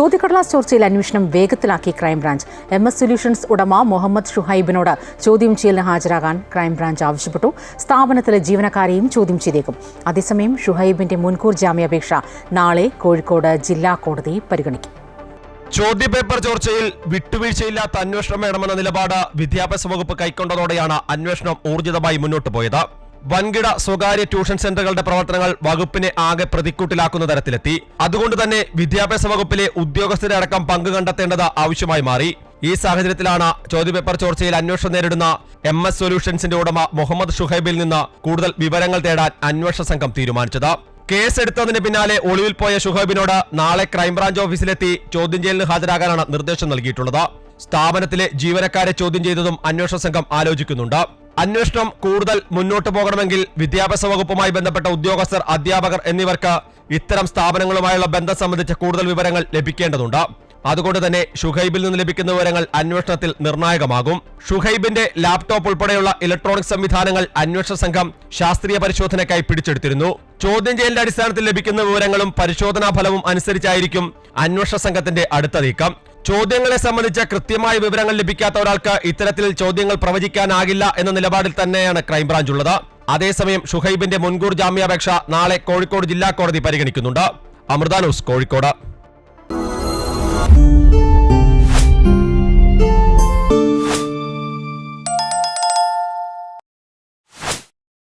ചോദ്യക്കടലാസ് ചോർച്ചയിൽ അന്വേഷണം വേഗത്തിലാക്കി crime branch. M S solutions ഉടമ മുഹമ്മദ് ഷുഹൈബിനോട് ചോദ്യം ചെയ്യലിന് ഹാജരാകാൻ ക്രൈംബ്രാഞ്ച് ആവശ്യപ്പെട്ടു. സ്ഥാപനത്തിലെ ജീവനക്കാരെയും ചോദ്യം ചെയ്തേക്കും. അതേസമയം ഷുഹൈബിന്റെ മുൻകൂർ ജാമ്യാപേക്ഷ നാളെ കോഴിക്കോട് ജില്ലാ കോടതി പരിഗണിക്കും. ചോദ്യപേപ്പർ ചോർച്ചയിൽ വിട്ടുവീഴ്ചയില്ലാത്ത അന്വേഷണം വേണമെന്ന നിലപാട് വിദ്യാഭ്യാസ വകുപ്പ് കൈക്കൊണ്ടതോടെയാണ് അന്വേഷണം ഊർജിതമായി മുന്നോട്ട് പോയത്. വൻകിട സ്വകാര്യ ട്യൂഷൻ സെന്ററുകളുടെ പ്രവർത്തനങ്ങൾ വകുപ്പിനെ ആകെ പ്രതിക്കൂട്ടിലാക്കുന്ന തരത്തിലെത്തി. അതുകൊണ്ട് തന്നെ വിദ്യാഭ്യാസ വകുപ്പിലെ ഉദ്യോഗസ്ഥരെ അടക്കം പങ്ക് കണ്ടെത്തേണ്ടത് ആവശ്യമായി മാറി. ഈ സാഹചര്യത്തിലാണ് ചോദ്യപേപ്പർ ചോർച്ചയിൽ അന്വേഷണം നേരിടുന്ന എം എസ് സൊല്യൂഷൻസിന്റെ ഉടമ മുഹമ്മദ് ഷുഹൈബിൽ നിന്ന് കൂടുതൽ വിവരങ്ങൾ തേടാൻ അന്വേഷണ സംഘം തീരുമാനിച്ചത്. കേസെടുത്തതിന് പിന്നാലെ ഒളിവിൽ പോയ ഷുഹൈബിനോട് നാളെ ക്രൈംബ്രാഞ്ച് ഓഫീസിലെത്തി ചോദ്യം ചെയ്യലിന് ഹാജരാകാനാണ് നിർദ്ദേശം നൽകിയിട്ടുള്ളത്. സ്ഥാപനത്തിലെ ജീവനക്കാരെ ചോദ്യം ചെയ്തതും അന്വേഷണ സംഘം ആലോചിക്കുന്നുണ്ട്. അന്വേഷണം കൂടുതൽ മുന്നോട്ടു പോകണമെങ്കിൽ വിദ്യാഭ്യാസ വകുപ്പുമായി ബന്ധപ്പെട്ട ഉദ്യോഗസ്ഥർ അധ്യാപകർ എന്നിവർക്ക് ഇത്തരം സ്ഥാപനങ്ങളുമായുള്ള ബന്ധം സംബന്ധിച്ച കൂടുതൽ വിവരങ്ങൾ ലഭിക്കേണ്ടതുണ്ട്. അതുകൊണ്ട് തന്നെ ഷുഹൈബിൽ നിന്ന് ലഭിക്കുന്ന വിവരങ്ങൾ അന്വേഷണത്തിൽ നിർണായകമാകും. ഷുഹൈബിന്റെ ലാപ്ടോപ്പ് ഉൾപ്പെടെയുള്ള ഇലക്ട്രോണിക് സംവിധാനങ്ങൾ അന്വേഷണ സംഘം ശാസ്ത്രീയ പരിശോധനയ്ക്കായി പിടിച്ചെടുത്തിരുന്നു. ചോദ്യം ചെയ്യലിന്റെ അടിസ്ഥാനത്തിൽ ലഭിക്കുന്ന വിവരങ്ങളും പരിശോധനാ ഫലവും അനുസരിച്ചായിരിക്കും അന്വേഷണ സംഘത്തിന്റെ അടുത്ത നീക്കം. ചോദ്യങ്ങളെ സംബന്ധിച്ച കൃത്യമായ വിവരങ്ങൾ ലഭിക്കാത്ത ഒരാൾക്ക് ഇത്തരത്തിൽ ചോദ്യങ്ങൾ പ്രവചിക്കാനാകില്ല എന്ന നിലപാടിൽ തന്നെയാണ് ക്രൈംബ്രാഞ്ച് ഉള്ളത്. അതേസമയം ഷുഹൈബിന്റെ മുൻകൂർ ജാമ്യാപേക്ഷ നാളെ കോഴിക്കോട് ജില്ലാ കോടതി പരിഗണിക്കുന്നുണ്ട്. അമൃത ന്യൂസ് കോഴിക്കോട്.